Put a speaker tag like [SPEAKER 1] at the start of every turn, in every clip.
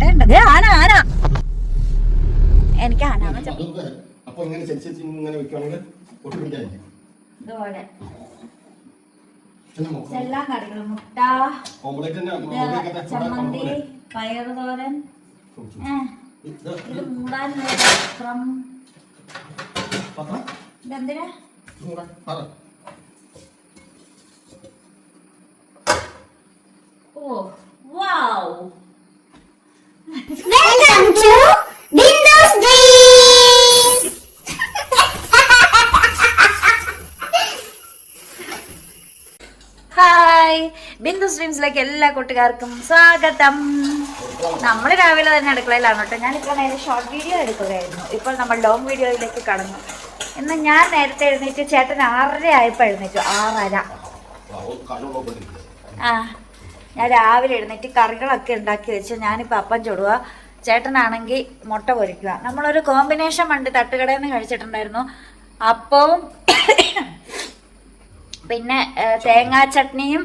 [SPEAKER 1] മുട്ടയുണ്ട് ആന ആന. എനിക്ക് ആന
[SPEAKER 2] അപ്പൊ ഇങ്ങനെ ചരിച്ച് ഇങ്ങനെ വെക്കുകയാണെങ്കിൽ ഒട്ടി പിടിക്കാനില്ല
[SPEAKER 1] ഇതുപോലെ.
[SPEAKER 2] പിന്നെ മുഖം.
[SPEAKER 1] എല്ലാ കറികളും മുട്ട ചമ്മന്തി. പയറ് തോരൻ.
[SPEAKER 2] ഇത്
[SPEAKER 1] മൂടാൻ പത്രം. ഇതെന്തിനാ? ഓ. ബിന്ദു എല്ലാ കൂട്ടുകാർക്കും സ്വാഗതം. നമ്മൾ രാവിലെ തന്നെ അടുക്കളയിലാണ് കേട്ടോ. ഞാനിപ്പോൾ നേരെ ഷോർട്ട് വീഡിയോ എടുക്കുകയായിരുന്നു. ഇപ്പോൾ നമ്മൾ ലോങ് വീഡിയോയിലേക്ക് കടന്നു. ഇന്ന് ഞാൻ നേരത്തെ എഴുന്നേറ്റ് ചേട്ടൻ ആറര ആയപ്പോൾ എഴുന്നേറ്റു. ആറര. ആ ഞാൻ രാവിലെ എഴുന്നേറ്റ് കറികളൊക്കെ ഉണ്ടാക്കി വെച്ച് ഞാനിപ്പോൾ അപ്പം ചുടുക ചേട്ടനാണെങ്കിൽ മുട്ട പൊരിക്കുക. നമ്മളൊരു കോമ്പിനേഷൻ പണ്ട് തട്ടുകടയിൽ നിന്ന് കഴിച്ചിട്ടുണ്ടായിരുന്നു. അപ്പവും പിന്നെ തേങ്ങാ ചട്നിയും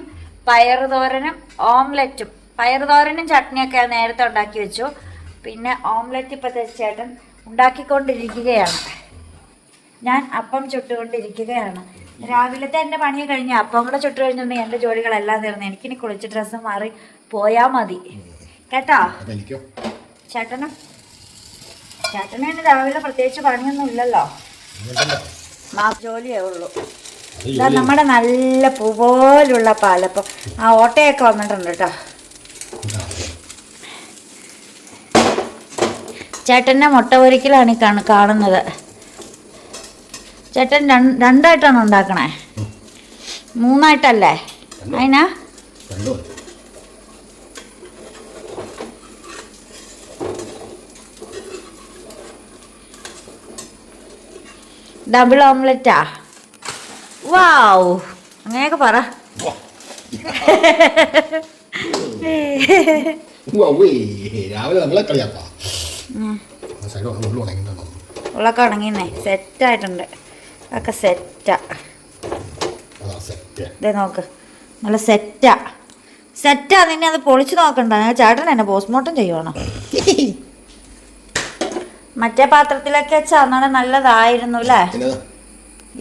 [SPEAKER 1] പയറ് തോരനും ഓംലറ്റും. പയറ് തോരനും ചട്നിയൊക്കെ നേരത്തെ ഉണ്ടാക്കി വെച്ചു. പിന്നെ ഓംലെറ്റ് ഇപ്പോൾ തീർച്ചയായിട്ടും ഉണ്ടാക്കിക്കൊണ്ടിരിക്കുകയാണ്. ഞാൻ അപ്പം ചുട്ടുകൊണ്ടിരിക്കുകയാണ്. രാവിലത്തെ എന്റെ പണി കഴിഞ്ഞ് അപ്പം കൂടെ ചുട്ട് കഴിഞ്ഞിട്ടുണ്ടെങ്കിൽ എന്റെ ജോലികളെല്ലാം തീർന്നു. എനിക്കിനി കുളിച്ച് ഡ്രസ്സ് മാറി പോയാൽ മതി. കേട്ടോ? ചേട്ടനും? ചേട്ടന് രാവിലെ പ്രത്യേകിച്ച് പണിയൊന്നും ഇല്ലല്ലോ. ജോലിയേ ഉള്ളൂ. ഇതാ നമ്മുടെ നല്ല പൂ പോലുള്ള പാലപ്പം ആ ഓട്ടയൊക്കെ വന്നിട്ടുണ്ട് കേട്ടോ. ചേട്ടന്റെ മുട്ട പൊരിക്കലാണ് ഈ കാണു കാണുന്നത്. ചേട്ടൻ രണ്ട് രണ്ടായിട്ടാണ് ഉണ്ടാക്കണേ. മൂന്നായിട്ടല്ലേ? അതിനാ ഡബിൾ ഓംലെറ്റാ വാവ്. അങ്ങനെയൊക്കെ പറ.
[SPEAKER 2] രാവിലെ നമ്മളെ കളിയാപ്പാ.
[SPEAKER 1] ഉള്ളൊക്കെ ഉണങ്ങിന്നേ സെറ്റായിട്ടുണ്ട്. ഒക്കെ സെറ്റാ. ഇതേ നോക്ക്. നല്ല സെറ്റാ. സെറ്റാ നിന്നെ അത് പൊളിച്ചു നോക്കണ്ട. ഞാൻ ചേട്ടൻ എന്നെ പോസ്റ്റ്മോർട്ടം ചെയ്യുവാണോ. മറ്റേ പാത്രത്തിലൊക്കെ വെച്ചാൽ അന്നോടെ നല്ലതായിരുന്നു അല്ലേ?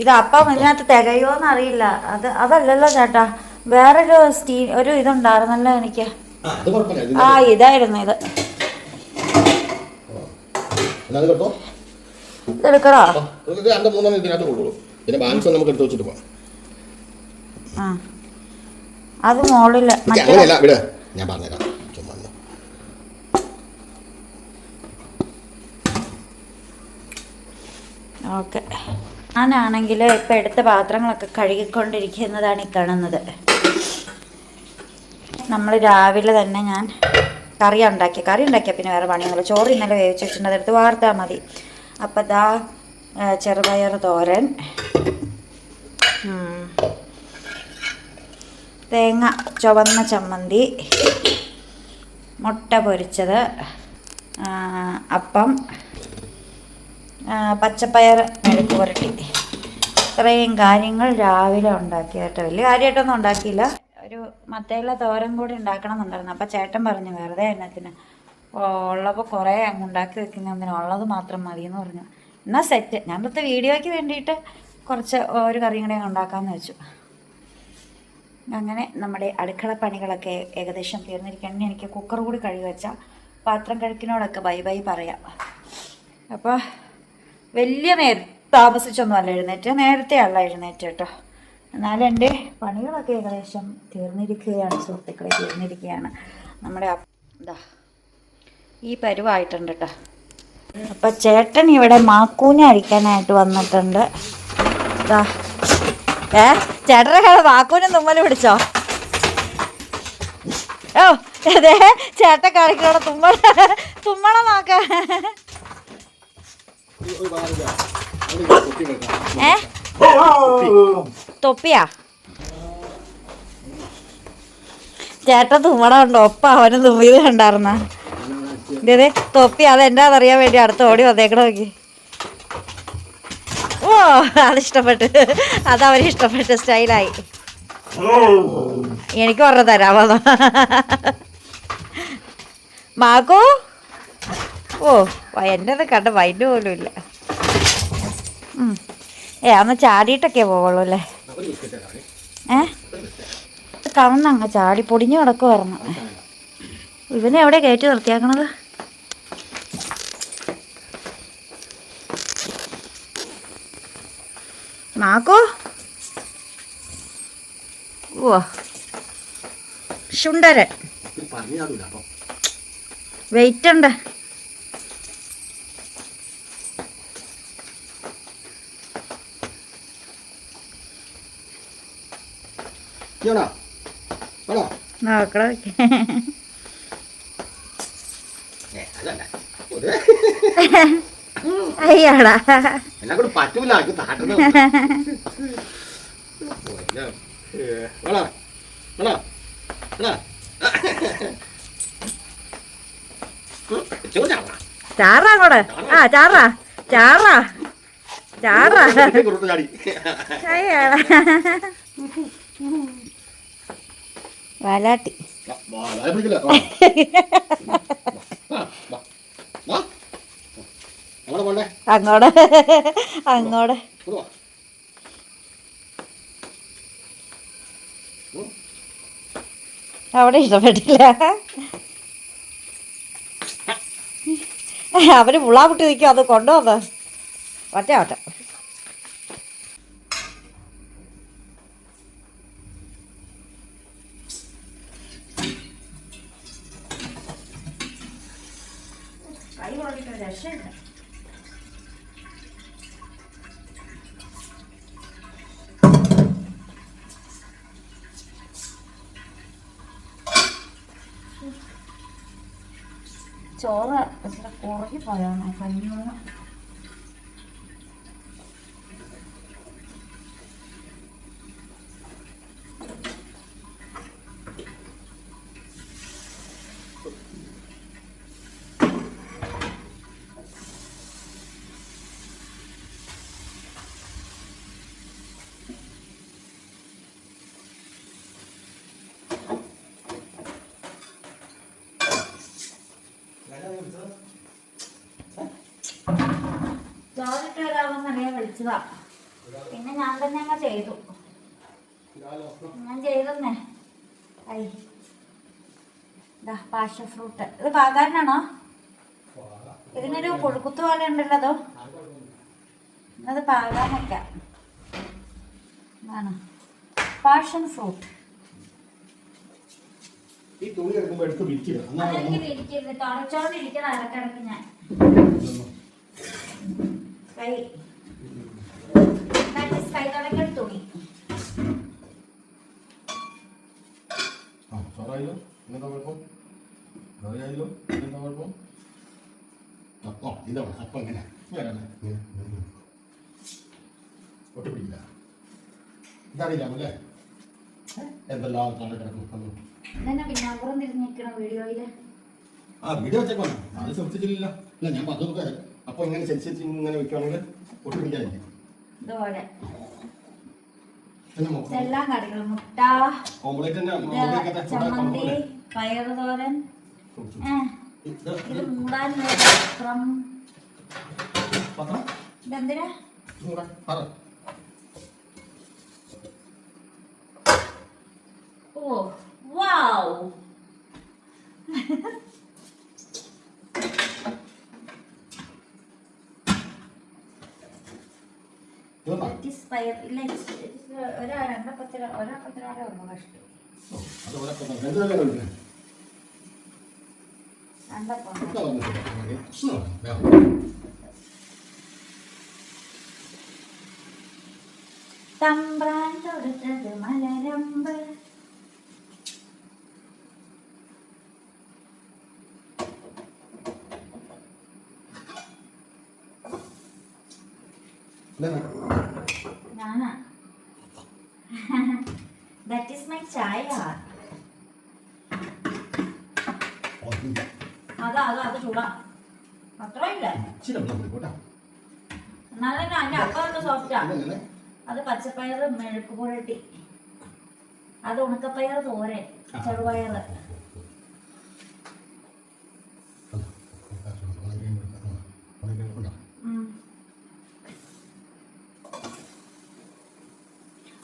[SPEAKER 1] ഇത് അപ്പം ഇതിനകത്ത് തികയോന്ന് അറിയില്ല. അത് അതല്ലല്ലോ ചേട്ടാ. വേറൊരു സ്റ്റീ ഒരു ഇതുണ്ടായിരുന്നല്ലോ എനിക്ക്.
[SPEAKER 2] ആ
[SPEAKER 1] ഇതായിരുന്നു ഇത്. ആ അത്
[SPEAKER 2] മോളിൽ
[SPEAKER 1] മറ്റേ
[SPEAKER 2] അങ്ങനെയല്ല ഇവിടെ ഞാൻ പറഞ്ഞുതരാം.
[SPEAKER 1] ഓക്കെ. ഞാനാണെങ്കിൽ ഇപ്പം എടുത്ത പാത്രങ്ങളൊക്കെ കഴുകിക്കൊണ്ടിരിക്കുന്നതാണ് ഈ കാണുന്നത്. നമ്മൾ രാവിലെ തന്നെ ഞാൻ കറി ഉണ്ടാക്കി. കറി ഉണ്ടാക്കിയാൽ പിന്നെ വേറെ പണിയൊന്നുമില്ല. ചോറ് ഇന്നലെ വേവിച്ച് വെച്ചിട്ടുണ്ട് അതെടുത്ത് വാർത്താൽ മതി. അപ്പം ദാ ചെറുപയർ തോരൻ. തേങ്ങ ചുവന്ന ചമ്മന്തി. മുട്ട പൊരിച്ചത്. അപ്പം പച്ചപ്പയർ മെഴുക്ക് പുരട്ടി. ഇത്രയും കാര്യങ്ങൾ രാവിലെ ഉണ്ടാക്കി കേട്ടോ വലിയ കാര്യമായിട്ടൊന്നും ഉണ്ടാക്കിയില്ല. ഒരു മത്തേല തോരൻ കൂടി ഉണ്ടാക്കണം എന്നുണ്ടായിരുന്നു അപ്പം ചേട്ടൻ പറഞ്ഞു വെറുതെ എന്നത്തിന്. ഉള്ളപ്പോൾ കുറേ അങ്ങ് ഉണ്ടാക്കി വെക്കുന്നതിന് ഉള്ളത് മാത്രം മതി എന്ന് പറഞ്ഞു. എന്നാൽ സെറ്റ്. ഞാൻ ഇന്നത്തെ വീഡിയോയ്ക്ക് വേണ്ടിയിട്ട് കുറച്ച് ഒരു കറിയും കൂടെ ഉണ്ടാക്കാമെന്ന് വെച്ചു. അങ്ങനെ നമ്മുടെ അടുക്കള പണികളൊക്കെ ഏകദേശം തീർന്നിരിക്കുകയാണ്. എനിക്ക് കുക്കർ കൂടി കഴുകി വെച്ചാൽ പാത്രം കഴുക്കിനോടൊക്കെ ബൈ ബൈ പറയാം. അപ്പോൾ വലിയ നേര താമസിച്ചൊന്നും അല്ല എഴുന്നേറ്റ്. നേരത്തെ അല്ല എഴുന്നേറ്റ് കേട്ടോ. എന്നാലും എന്റെ പണികളൊക്കെ ഏകദേശം തീർന്നിരിക്കുകയാണ്. സുഹൃത്തുക്കളെ തീർന്നിരിക്കുകയാണ്. നമ്മുടെ എന്താ ഈ പരുവായിട്ടുണ്ട് കേട്ടോ. അപ്പം ചേട്ടൻ ഇവിടെ മാക്കൂന അഴിക്കാനായിട്ട് വന്നിട്ടുണ്ട്. ഇതാ ഏ ചേട്ടനെ കഥ വാക്കൂനും തുമ്മൽ പിടിച്ചോ? ഓ അതെ ചേട്ടൻ കളിക്കണ തുമ്മള തുമ്മള നോക്ക
[SPEAKER 2] ഒരു ഭാഗമില്ല. അവിടെ ഇത് കുത്തി വെക്കാം.
[SPEAKER 1] ഏ? തൊപ്പിയാ? ചേട്ടൻ തുമ്മണ ഉണ്ട് ഒപ്പ അവന് തുമ്മിയത് കണ്ടായിരുന്ന ഇതേ തൊപ്പി അത് എന്താണെന്നറിയാൻ വേണ്ടി അടുത്ത് ഓടി വന്നേക്കണ നോക്കി. ഓ അത് ഇഷ്ടപ്പെട്ടു. അത് അവന് ഇഷ്ടപ്പെട്ട സ്റ്റൈലായി. എനിക്ക് പറഞ്ഞു തരാമോ? മാകോ ഓ എന്റെത് കണ്ട വൈൻഡ് പോലും ഇല്ല. ഏ അന്ന് ചാടിയിട്ടൊക്കെ പോവുള്ളൂ അല്ലേ. ഏ? കവന്നങ്ങ് ചാടി പൊടിഞ്ഞു കിടക്കുമായിരുന്നു ഇവനെ എവിടെ കയറ്റി നിർത്തിയാക്കണത്? മാക്കോ ഓ ശുണ്ടരൻ. വെയിറ്റ് ഉണ്ട്
[SPEAKER 2] ഇയാണോ വേണോ
[SPEAKER 1] നോക്കണ
[SPEAKER 2] അതല്ല. ഒരു
[SPEAKER 1] അയ്യാടാ.
[SPEAKER 2] എന്നെ കൂടെ പറ്റൂല. ഇത് താട്ടുന്നു വേണോ വേണോ വേണോ
[SPEAKER 1] ചാറാ കൂടെ ആ ചാറാ ചാറാ ചാറാ അയ്യാടാ.
[SPEAKER 2] ഇങ്ങോട്ട് വാ. അങ്ങോടെ
[SPEAKER 1] അവിടെ ഇഷ്ടപ്പെട്ടില്ല അവർ മുളാമുട്ടി നിൽക്കും അത് കൊണ്ടുവന്ന്. ഒറ്റ ഒറ്റ കൈ കൊണ്ടിട്ട് രക്ഷയില്ല ചോറ് കുറഞ്ഞു പോയാണ് കഞ്ഞൂന്ന് വിളിച്ചതാ. പിന്നെ ഞാൻ തന്നെ അങ്ങ് ചെയ്തു. ഞാൻ ചെയ്തെന്നേ. ഐ. ഇതാ പാഷ ഫ്രൂട്ട് ഇത് പാകാരനാണോ? ഇതിനൊരു പുഴുക്കുത്ത് പോലെ ഉണ്ടല്ലോ അതോ. പാകാൻ വയ്ക്കാം ഇതാണ്. പാഷൻ ഫ്രൂട്ട്
[SPEAKER 2] ഈ തുണി എടുക്കുമ്പോ എടുത്ത് വിൽക്കുക
[SPEAKER 1] തുടച്ചോണ്ടിരിക്കണം ഇടക്കിടക്ക് ഞാൻ. കൈ That is കൈ തുടക്കൽ തുണി
[SPEAKER 2] ആ ചോറായല്ലോ ഇന്നെന്താ കുഴപ്പം? ചോറായല്ലോ ഇന്നെന്താ കുഴപ്പം അപ്പം ഇതാണ് അപ്പം എങ്ങനെ ഒട്ടുപിടിക്കില്ല. ഇതറിയില്ല അല്ലേ? എന്തെല്ലാം കൊണ്ട് കിടക്കും
[SPEAKER 1] പിന്നെ അപ്പുറം തിരിഞ്ഞിരിക്കണ വീഡിയോയിൽ?
[SPEAKER 2] ആ വീഡിയോ വെച്ചേക്കോ അത് ശ്രദ്ധിച്ചില്ല ഇല്ല ഞാൻ പറഞ്ഞു അപ്പൊ ഇങ്ങനെ ചരിച്ച് ഇങ്ങനെ വെക്കുകയാണെങ്കിൽ
[SPEAKER 1] എല്ലാ കറികളും. മുട്ട ചമ്മന്തി പയറ് തോരൻ.
[SPEAKER 2] ഇത്
[SPEAKER 1] മൂടാൻ പത്രം? ഇതെന്തിനാ
[SPEAKER 2] ചൂടാ പറ
[SPEAKER 1] ഓ വാവ്
[SPEAKER 2] ഇതെന്താ?
[SPEAKER 1] പയർ ഇല്ല it's- it's ഒരാ രണ്ടപ്പത്തിര ഒരപ്പത്തിരാടെ ഉള്ളു കഷ്ടം
[SPEAKER 2] ഓ, അത് ഇവിടെ പത്രം. എന്ത് വില ഉണ്ട്?
[SPEAKER 1] രണ്ടപ്പം
[SPEAKER 2] ഇതാ വന്നിട്ട്. ഉം, ദാ.
[SPEAKER 1] തമ്പ്രാൻ തൊടുത്തത് മലരമ്പ്
[SPEAKER 2] ഇതെന്നാ?
[SPEAKER 1] ഞാനാ ചൂട. അത്രയില്ല.
[SPEAKER 2] ഇച്ചിരി വെള്ളം കുടിക്കോട്ടാ
[SPEAKER 1] എന്നാലും അതിന്റെ അപ്പം സോഫ്റ്റാ അത് പച്ചപ്പയറ് മെഴുക്ക് പുരട്ടി. അത് ഉണക്കപ്പയർ തോരൻ ചെറുപയർ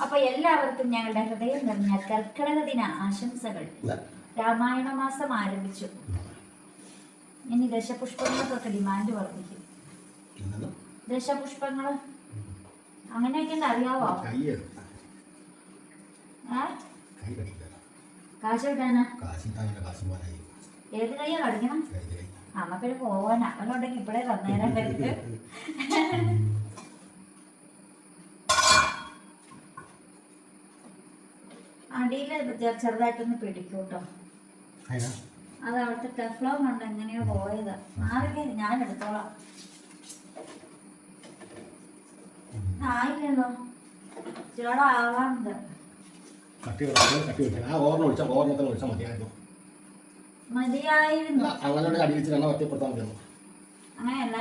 [SPEAKER 1] അപ്പൊ എല്ലാവർക്കും ഞങ്ങളുടെ ഹൃദയം നിറഞ്ഞ കർക്കിടക ദിന ആശംസകൾ. രാമായണ മാസം ആരംഭിച്ചു. ഇനി ദശപുഷ്പങ്ങൾക്കൊക്കെ ഡിമാൻഡ് വർദ്ധിക്കും? ദശപുഷ്പങ്ങൾ അങ്ങനെയൊക്കെ അറിയാവോ. കാശ് കിട്ടാനാ. ഏത് കടിക്കണം
[SPEAKER 2] കൈ കൈ.
[SPEAKER 1] നമുക്കൊരു പോവാൻ അവനുണ്ടെങ്കിൽ ഇപ്പഴേ തന്നേരം പറ്റും അടിയിൽ ചെറുതായിട്ടൊന്ന്
[SPEAKER 2] പിടിക്കൂട്ടോ?
[SPEAKER 1] അത് അവിടുത്തെ ടെഫ്ലോ കൊണ്ട് എങ്ങനെയോ പോയത്. മാറിക്കേ ഞാൻ എടുത്തോളാം. ആയില്ലല്ലോ. ചേടാ ആവാണ്ട്
[SPEAKER 2] കട്ടി വെക്കണം, കട്ടി വെക്കണം. ആ ഓർമ്മ ഒഴിച്ചാൽ ഓർമ്മത്തിൽ ഒഴിച്ചാൽ മതിയായിരുന്നു.
[SPEAKER 1] മതിയായിരുന്നു.
[SPEAKER 2] അങ്ങനെ ഒറ്റപ്പെടുത്താൻ മതിയായിരുന്നു.
[SPEAKER 1] അങ്ങനെയല്ല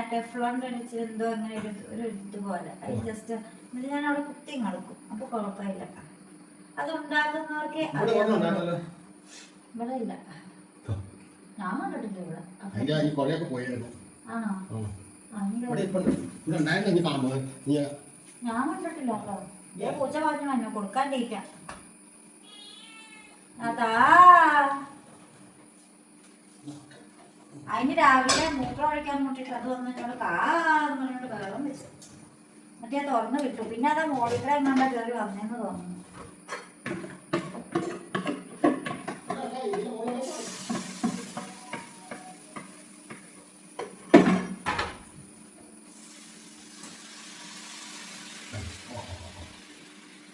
[SPEAKER 1] അടിച്ച് എന്തോ അങ്ങനെ ഒരു ഒരു ഇതുപോലെ. അത് ജസ്റ്റ് എന്നിട്ട് ഞാൻ അവിടെ കുത്തി നടക്കും. അപ്പൊ കുഴപ്പമില്ല. അത് ഉണ്ടാക്കുന്നവർക്ക്.
[SPEAKER 2] ഇവിടെ
[SPEAKER 1] ഇല്ല. ഞാൻ കണ്ടിട്ടില്ല ഇവിടെ അപ്പൊ-
[SPEAKER 2] അതിന്റെ ഈ കൊലയൊക്കെ പോയായിരുന്നു.
[SPEAKER 1] ആണോ?
[SPEAKER 2] ആ.
[SPEAKER 1] ആ,
[SPEAKER 2] ഇവിടെ ഇപ്പൊ ഇവിടെ ഉണ്ടായിരുന്നു നീ കാണുന്നത് നീ
[SPEAKER 1] ഞാൻ കണ്ടിട്ടില്ല കേട്ടോ. ഞാൻ പൂച്ച പറഞ്ഞു വന്നു. കൊടുക്കാണ്ടിരിക്കാം അതാ. അതിന് രാവിലെ മൂത്രം ഒഴിക്കാൻ മുട്ടിട്ട് അത് വന്ന് എന്നോട് കാന്ന് പറഞ്ഞോണ്ട് വെള്ളം വെച്ചു. മറ്റേ അത് തുറന്ന് വിട്ടു. പിന്നെ അതാ മോളിത്ര എങ്ങാണ്ടാ കയറി വന്നേന്ന് തോന്നുന്നു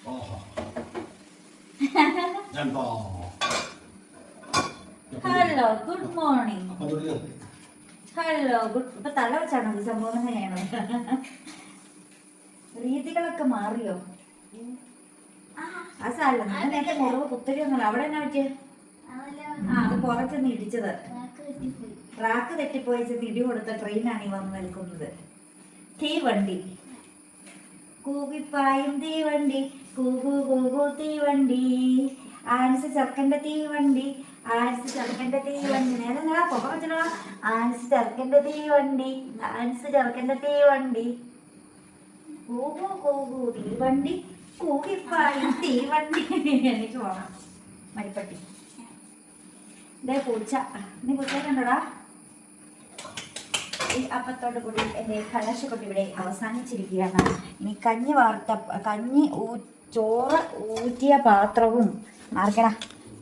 [SPEAKER 2] ഓഹോ. എന്തോ?
[SPEAKER 1] Hello good morning hello good ഇപ്പൊ തല വെച്ചാണോ ഈ സംഭവം എങ്ങനെയാണോ രീതികളൊക്കെ മാറിയോ? ആ നിങ്ങൾ നേരത്തെ മുറിവ് കുത്തരിയൊന്നുമില്ല അവിടെ എന്നാ പറ്റിയ? ആ അത് പുറത്തുനിന്ന് ഇടിച്ചത്. ട്രാക്ക് തെറ്റിപ്പോയി ചെന്ന് ഇടി കൊടുത്ത ട്രെയിനാണ് ഈ വന്ന് നിൽക്കുന്നത്. തീവണ്ടി. കൂകിപ്പായും തീവണ്ടി. കൂകു കൂകു തീവണ്ടി. ആൻസ് ചെറുക്കന്റെ തീവണ്ടി. ആൻസ് ചെറുക്കന്റെ തീവണ്ടി നേരെ പൊപ്പ വെച്ചോ ആൻസ് ചെറുക്കന്റെ തീവണ്ടി ആൻസ് ചെറുക്കന്റെ തീവണ്ടി കൂകു കൂകു തീവണ്ടി കൂകിപ്പായി തീവണ്ടി എനിക്ക് പോണം. മരിപ്പട്ടി ഇതേ പൂച്ച നീ പൂച്ച കണ്ടോടാ ഈ അപ്പത്തോട് കൂടി എന്റെ കലാശക്കൊട്ടി ഇവിടെ അവസാനിച്ചിരിക്കുകയാണ്. ഇനി കഞ്ഞി വാർത്ത കഞ്ഞി ഊ ചോറ് ഊറ്റിയ പാത്രവും മാർക്കട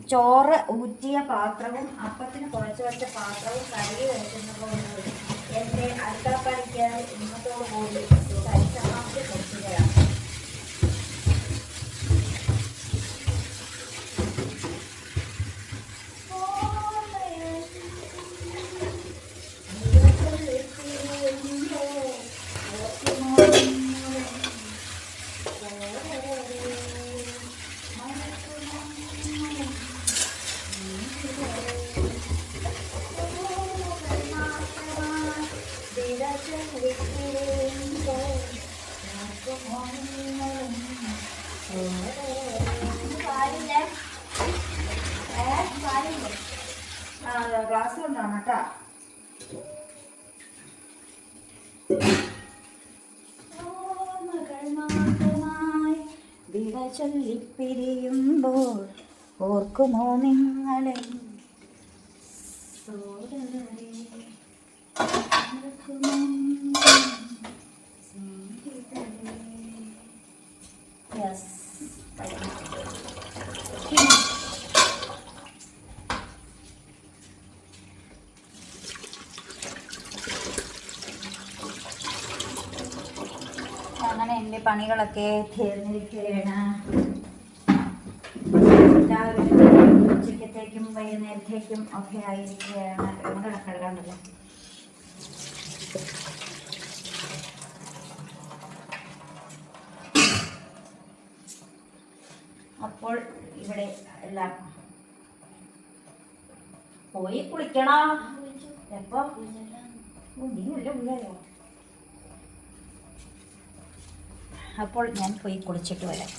[SPEAKER 1] ചോറ് ഊറ്റിയ പാത്രവും അപ്പത്തിന് കുഴച്ച് വെച്ച പാത്രവും കഴുകി വെക്കുന്നതോടുകൂടി എന്റെ അടുക്കളപ്പണിക്ക് ഇന്നത്തോടു കൂടി ഗ്ലാസ് കൊണ്ടാണ് കേട്ടോ വിട ചൊല്ലിപ്പിരിയുമ്പോൾ ഓർക്കുമോ നിങ്ങളെ? സോദരരെ ഓർക്കുമോ സ്നേഹിതരെ യെസ് അങ്ങനെ എന്റെ പണികളൊക്കെ തീർന്നിരിക്കുകയാണ്. എല്ലാവരും ഉച്ചക്കത്തേക്കും വൈകുന്നേരത്തേക്കും ഒക്കെ ആയിരിക്കുകയാണ്. നമ്മുടെ കടകളുണ്ടല്ലോ അപ്പോൾ ഇവിടെ എല്ലാം പോയി കുളിക്കണം. എപ്പോ? നീ ഉള്ള അപ്പോൾ ഞാൻ പോയി കുളിച്ചിട്ട് വരാം.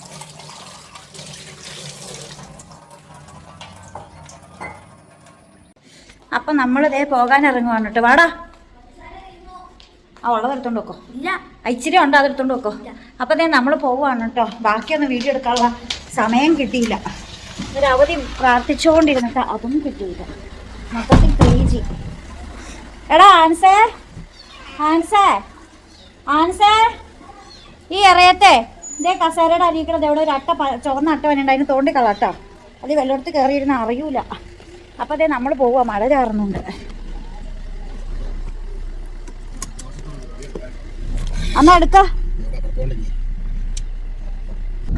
[SPEAKER 1] അപ്പൊ നമ്മളിതേ പോകാൻ ഇറങ്ങുവാണ് കേട്ടോ. വാടാ. ആ ഉള്ളത് എടുത്തോണ്ട് വെക്കോ.
[SPEAKER 3] ഇല്ല.
[SPEAKER 1] ഐച്ചിരി ഇച്ചിരി അത് അതെടുത്തോണ്ട് വെക്കോ. അപ്പൊ ദേ നമ്മൾ പോവാണ് കേട്ടോ. ബാക്കിയൊന്നും വീഡിയോ എടുക്കാനുള്ള സമയം കിട്ടിയില്ല. ഒരു അവധി പ്രാർത്ഥിച്ചുകൊണ്ടിരുന്നിട്ട് അതും കിട്ടിയില്ല. മൊത്തത്തിൽ ക്രേജി എടാ ആൻസർ ആൻസർ ആൻസേ. ഈ എറയത്തെ ഇതേ കസേരയുടെ അരിക്കണത് എവിടെ ഒരു അട്ട ചുവന്ന അട്ട വന്നിട്ട് അതിന് തോണ്ടി കളട്ടോ. അത് വെള്ളത്തിൽ കയറിയിരുന്ന അറിയൂല. അപ്പൊ അതേ നമ്മൾ പോവുക മഴ ചാറുന്നുണ്ട്. അന്ന് എടുക്ക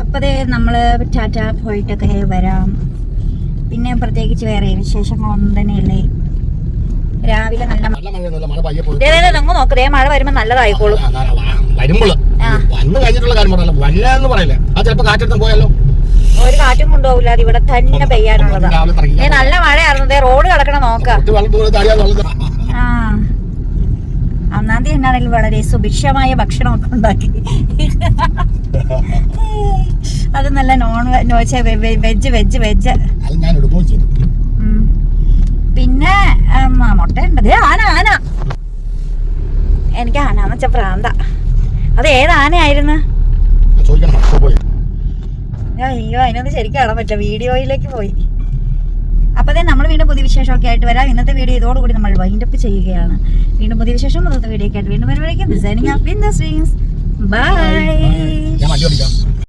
[SPEAKER 1] അപ്പതേ നമ്മൾ ടാറ്റ പോയിട്ടൊക്കെ വരാം. പിന്നെ പ്രത്യേകിച്ച് വേറെ വിശേഷങ്ങളൊന്നും തന്നെയല്ലേ? രാവിലെ നല്ല
[SPEAKER 2] മഴ പയ്യെ പോയി
[SPEAKER 1] ദേ, ദേ, ദേ, അങ്ങ് നോക്ക്. ദേ മഴ വരുമ്പോ നല്ലതായിക്കോളും
[SPEAKER 2] വരുമ്പോൾ
[SPEAKER 1] ആ.
[SPEAKER 2] വന്ന് കഴിഞ്ഞിട്ടുള്ള കാര്യം പറയല്ല വല്ല എന്ന് പറയില്ല. അത് ചിലപ്പോ കാറ്റെടുത്ത് പോയാലോ?
[SPEAKER 1] ഒരു കാറ്റും കൊണ്ടുപോകില്ല. അത് ഇവിടെ തന്നെ പെയ്യാനുള്ളതാ. നല്ല മഴയായിരുന്നു. റോഡ് കിടക്കണ നോക്ക. ആ ഒന്നാം തീയതി എന്നാണെങ്കിലും വളരെ സുഭിക്ഷമായ ഭക്ഷണമൊക്കെ ഉണ്ടാക്കി. അത് നല്ല non veg veg veg. Veg
[SPEAKER 2] അത് ഞാൻ എടുക്കുകയും ചെയ്തു
[SPEAKER 1] ഉം. പിന്നെ മുട്ടയുണ്ട് ദേ ആന ആന. എനിക്ക് ആനാന്ന് വെച്ച പ്രാന്ത അത് ഏത് ആനയായിരുന്നു? അയ്യോ അതിനൊന്നും ശരിക്കും കാണാൻ പറ്റില്ല. വീഡിയോയിലേക്ക് പോയി. അപ്പൊ തന്നെ നമ്മൾ വീണ്ടും പുതിയ വിശേഷമൊക്കെ ആയിട്ട് വരാം. ഇന്നത്തെ വീഡിയോ ഇതോടുകൂടി നമ്മൾ വൈൻഡ് അപ്പ് ചെയ്യുകയാണ്. വീണ്ടും പുതിയ വിശേഷം ഇന്നത്തെ വീഡിയോ ഒക്കെ ആയിട്ട് വീണ്ടും വരുമ്പോഴേക്കും designing of in the streams by